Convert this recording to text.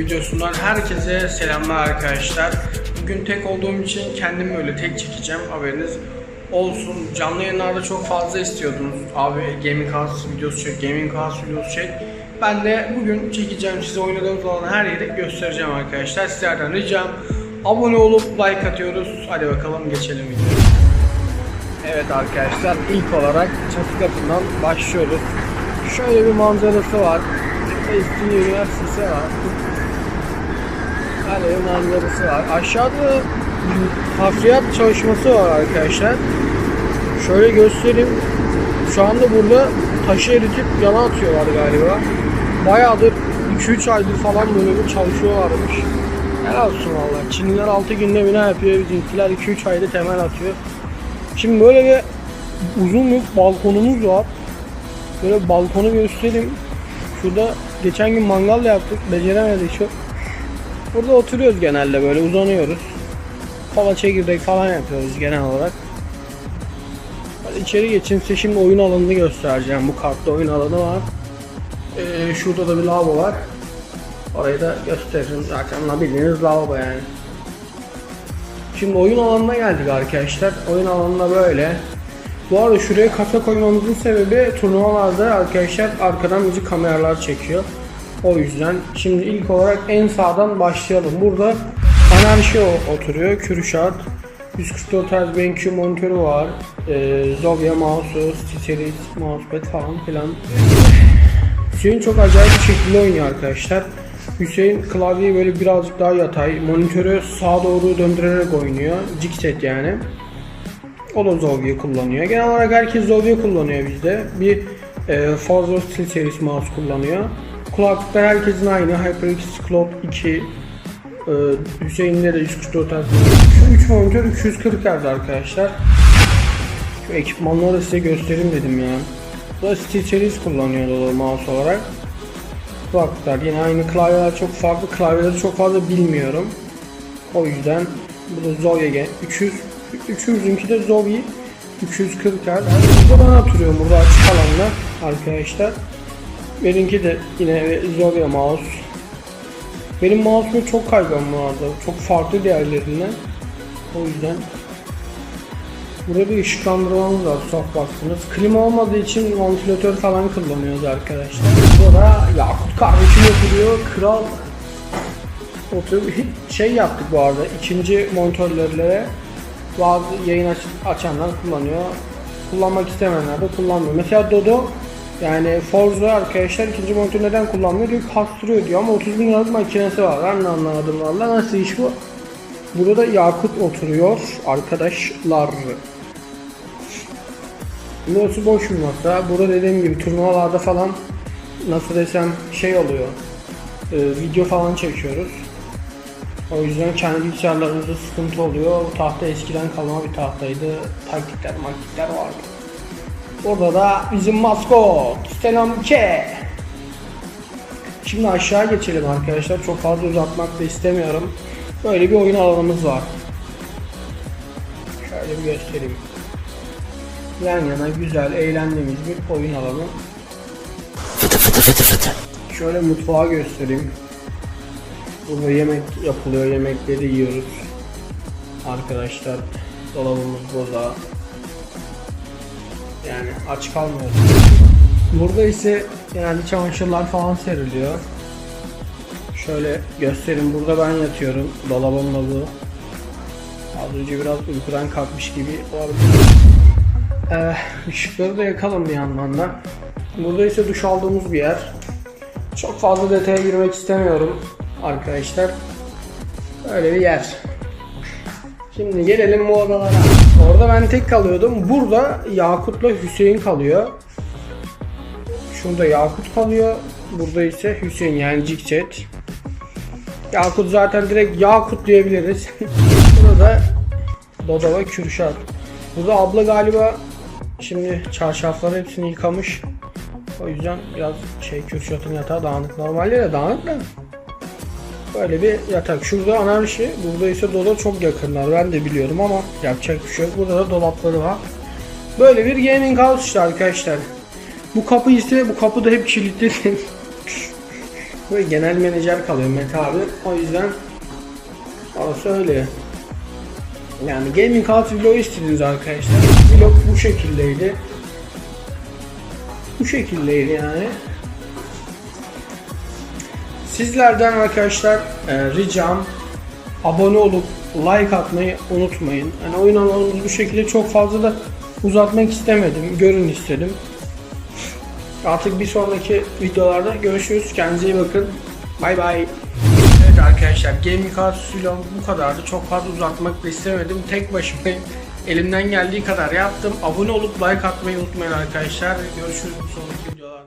videosundan herkese selamlar arkadaşlar. Bugün tek olduğum için kendimi öyle tek çekeceğim haberiniz olsun. Canlı yayınlarda çok fazla istiyordunuz. Abi gaming house videosu çek, gaming house videosu çek. Ben de bugün çekeceğim size oynadığım falan her yeri göstereceğim arkadaşlar. Sizlerden ricam abone olup like atıyoruz. Hadi bakalım geçelim videoya. Evet arkadaşlar ilk olarak çatı katından başlıyoruz. Şöyle bir manzarası var. Eski üniversitesi var. Böyle bir manzarası var. Aşağıda hafriyat çalışması var arkadaşlar. Şöyle göstereyim. Şu anda burada taşı eritip yana atıyorlar galiba. Bayağıdır 2-3 aydır falan böyle bir çalışıyorlarmış. Helal olsun valla. Çinliler 6 günde bina yapıyor. Bizimkiler 2-3 ayda temel atıyor. Şimdi böyle bir uzun bir balkonumuz var. Böyle balkonu göstereyim. Şurada geçen gün mangal yaptık. Beceremedik çok. Burada oturuyoruz genelde böyle uzanıyoruz. Kola çekirdek falan yapıyoruz genel olarak. Hadi içeri geçin size şimdi oyun alanını göstereceğim. Bu kartta oyun alanı var. Ee, şurada da bir lavabo var. Orayı da gösteririm. Zaten bildiğiniz lavabo yani. Şimdi oyun alanına geldik arkadaşlar. Oyun alanında böyle. Bu arada şuraya kasa koymamızın sebebi turnuvalarda arkadaşlar arkadan bizi kameralar çekiyor. O yüzden şimdi ilk olarak en sağdan başlayalım. Burada Anarşi oturuyor. Kürşat. 144 Hz BenQ monitörü var. Ee, Zobia mouse'u, SteelSeries mousepad falan filan. Hüseyin çok acayip bir şekilde oynuyor arkadaşlar. Hüseyin klavyeyi böyle birazcık daha yatay, monitörü sağa doğru döndürerek oynuyor. Jigset yani. O da Zovia kullanıyor. Genel olarak herkes Zovia kullanıyor bizde. Bir e, Forza SteelSeries mouse kullanıyor. Kulaklıklar herkesin aynı. HyperX Cloud 2. E, Hüseyin'de de 144 Hz. Şu 3 monitör 240 Hz arkadaşlar. Şu ekipmanları size göstereyim dedim ya. Bu da SteelSeries kullanıyor mouse olarak. Kulaklıklar yine aynı klavyeler çok farklı. Klavyeleri çok fazla bilmiyorum. O yüzden bu da gene 300 300'ünki de Zoe 240 Hz. Burada ben oturuyorum burada açık alanda arkadaşlar. Benimki de yine Zoya mouse. Benim mouse'um çok kaygan arada. Çok farklı diğerlerinden. O yüzden Burada bir ışıklandırmamız var softbox'ımız. Klima olmadığı için vantilatör falan kullanıyoruz arkadaşlar. Burada Yakut kardeşim oturuyor. Kral oturuyor. Şey yaptık bu arada. ikinci monitörlere bazı yayın aç açanlar kullanıyor. Kullanmak istemeyenler de kullanmıyor. Mesela Dodo yani Forza arkadaşlar ikinci monitör neden kullanmıyor diyor kastırıyor diyor ama 30 bin liralık makinesi var. Ben de anlamadım valla. Nasıl iş bu? Burada da Yakut oturuyor arkadaşlar. Burası boş bir masa. Burada dediğim gibi turnuvalarda falan nasıl desem şey oluyor. e, video falan çekiyoruz. O yüzden kendi bilgisayarlarımızda sıkıntı oluyor. Bu tahta eskiden kalma bir tahtaydı. Taktikler maktikler vardı. Orada da bizim maskot Selam K. Şimdi aşağı geçelim arkadaşlar. Çok fazla uzatmak da istemiyorum. Böyle bir oyun alanımız var. Şöyle bir göstereyim. Yan yana güzel, eğlendiğimiz bir oyun alanı. Şöyle mutfağı göstereyim. Burada yemek yapılıyor, yemekleri yiyoruz. Arkadaşlar dolabımız burada. Yani aç kalmıyoruz. Burada ise genelde çamaşırlar falan seriliyor. Şöyle göstereyim. Burada ben yatıyorum. Dolabım da bu. Az önce biraz uykudan kalkmış gibi vardı. Ee, ışıkları da yakalım bir yandan da. Burada ise duş aldığımız bir yer. Çok fazla detaya girmek istemiyorum arkadaşlar. Öyle bir yer. Şimdi gelelim bu odalara. Orada ben tek kalıyordum. Burada Yakut'la Hüseyin kalıyor. Şurada Yakut kalıyor. Burada ise Hüseyin yani Cikset. Yakut zaten direkt Yakut diyebiliriz. Burada Dodo ve Kürşat. Burada abla galiba şimdi çarşafları hepsini yıkamış. O yüzden biraz şey Kürşat'ın yatağı dağınık. Normalde de dağınık da. Böyle bir yatak. Şurada anarşi, burada ise Dodo çok yakınlar. Ben de biliyorum ama yapacak bir şey yok. Burada da dolapları var. Böyle bir gaming house işte arkadaşlar. Bu kapı ise bu kapı da hep kilitli. Böyle genel menajer kalıyor Mete abi. O yüzden orası öyle. Yani Gaming House vlog istediniz arkadaşlar. Vlog bu şekildeydi. Bu şekildeydi yani. Sizlerden arkadaşlar e, ricam abone olup like atmayı unutmayın. Hani oyun alanımız bu şekilde çok fazla da uzatmak istemedim. Görün istedim. Artık bir sonraki videolarda görüşürüz. Kendinize iyi bakın. Bay bay. Evet arkadaşlar Gaming House vlog bu kadardı. Çok fazla uzatmak da istemedim. Tek başımayım. Elimden geldiği kadar yaptım. Abone olup like atmayı unutmayın arkadaşlar. Görüşürüz bir sonraki videoda.